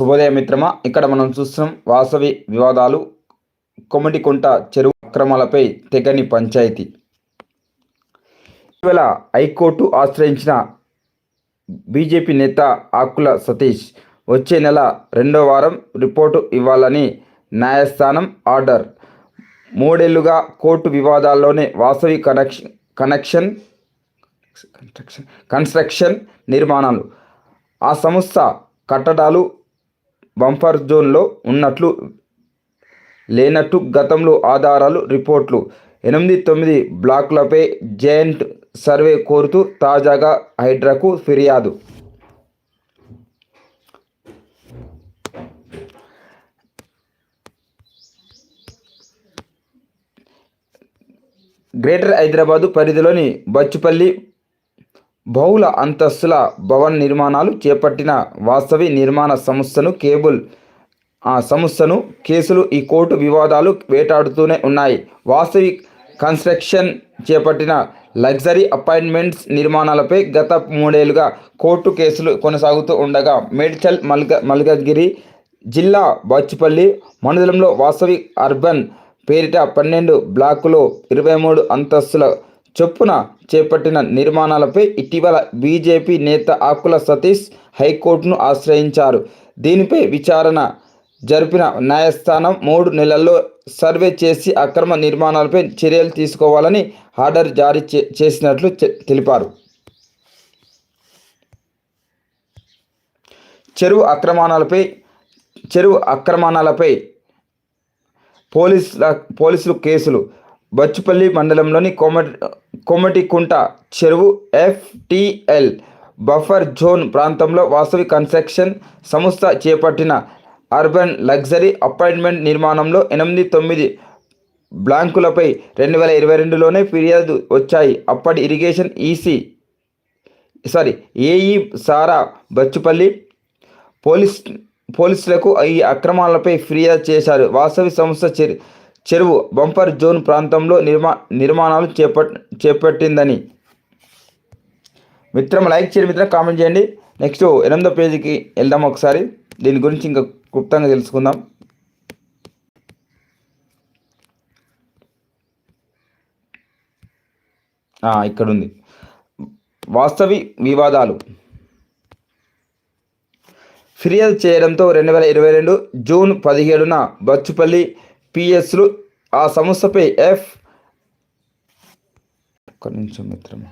శుభోదయ మిత్రమా ఇక్కడ మనం చూస్తున్నాం వాసవి వివాదాలు కొమటికుంట చెరువు అక్రమాలపై తెగని పంచాయతీ. ఇటీవల హైకోర్టు ఆశ్రయించిన బీజేపీ నేత ఆకుల సతీష్ వచ్చే నెల రెండో వారం రిపోర్టు ఇవ్వాలని న్యాయస్థానం ఆర్డర్. మూడేళ్ళుగా court వివాదాల్లోనే Vasavi connection connection construction construction నిర్మాణాలు. ఆ సంస్థ కట్టడాలు బంఫర్ జోన్లో ఉన్నట్లు లేనట్టు గతంలో ఆధారాలు రిపోర్ట్లు. ఎనిమిది తొమ్మిది బ్లాక్లపై జాయింట్ సర్వే కోరుతూ తాజాగా హైడ్రాకు ఫిర్యాదు. గ్రేటర్ హైదరాబాదు పరిధిలోని బచ్చుపల్లి బహుళ అంతస్తుల భవన నిర్మాణాలు చేపట్టిన వాస్తవి నిర్మాణ సంస్థను కేబుల్ ఆ సంస్థను కేసులు ఈ కోర్టు వివాదాలు వేటాడుతూనే ఉన్నాయి. వాస్తవి కన్స్ట్రక్షన్ చేపట్టిన లగ్జరీ అపాయింట్మెంట్స్ నిర్మాణాలపై గత మూడేళ్ళుగా కోర్టు కేసులు కొనసాగుతూ ఉండగా మేడ్చల్ మల్క మల్కగిరి జిల్లా బాచుపల్లి మండలంలో వాస్తవి అర్బన్ పేరిట పన్నెండు బ్లాకులో ఇరవై మూడు అంతస్తుల చొప్పున చేపట్టిన నిర్మాణాలపై ఇటీవల బీజేపీ నేత ఆకుల సతీష్ హైకోర్టును ఆశ్రయించారు. దీనిపై విచారణ జరిపిన న్యాయస్థానం మూడు నెలల్లో సర్వే చేసి అక్రమ నిర్మాణాలపై చర్యలు తీసుకోవాలని ఆర్డర్ జారీ చే చేసినట్లు తెలిపారు. చెరువు అక్రమాలపై చెరువు అక్రమణాలపై పోలీసుల పోలీసులు కేసులు బచ్చుపల్లి మండలంలోని కోమటి కోమటికుంట చెరువు ఎఫ్టిఎల్ బఫర్ జోన్ ప్రాంతంలో వాసవి కన్స్ట్రక్షన్ సంస్థ చేపట్టిన అర్బన్ లగ్జరీ అపార్ట్మెంట్ నిర్మాణంలో ఎనిమిది తొమ్మిది బ్లాంకులపై రెండు వేల ఇరవై రెండులోనే ఫిర్యాదు వచ్చాయి. అప్పటి ఇరిగేషన్ ఈసీ సారీ ఏఈ సారా బచ్చుపల్లి పోలీస్ పోలీసులకు ఈ అక్రమాలపై ఫిర్యాదు చేశారు. వాసవి సంస్థ చెరు చెరువు బంపర్ జోన్ ప్రాంతంలో నిర్మా నిర్మాణాలు చేపట్ చేపట్టిందని. మిత్రం లైక్ చేయండి మిత్రం కామెంట్ చేయండి. నెక్స్ట్ ఎనిమిదో పేజీకి వెళ్దాం ఒకసారి. దీని గురించి ఇంకా క్లుప్తంగా తెలుసుకుందాం. ఇక్కడ ఉంది వాస్తవి వివాదాలు. ఫిర్యాదు చేయడంతో రెండు వేల ఇరవై రెండు జూన్ పదిహేడున బచ్చుపల్లి పిఎస్లు ఆ సంస్థపై ఎఫ్ ఒక్క నిమిషం మిత్రమా?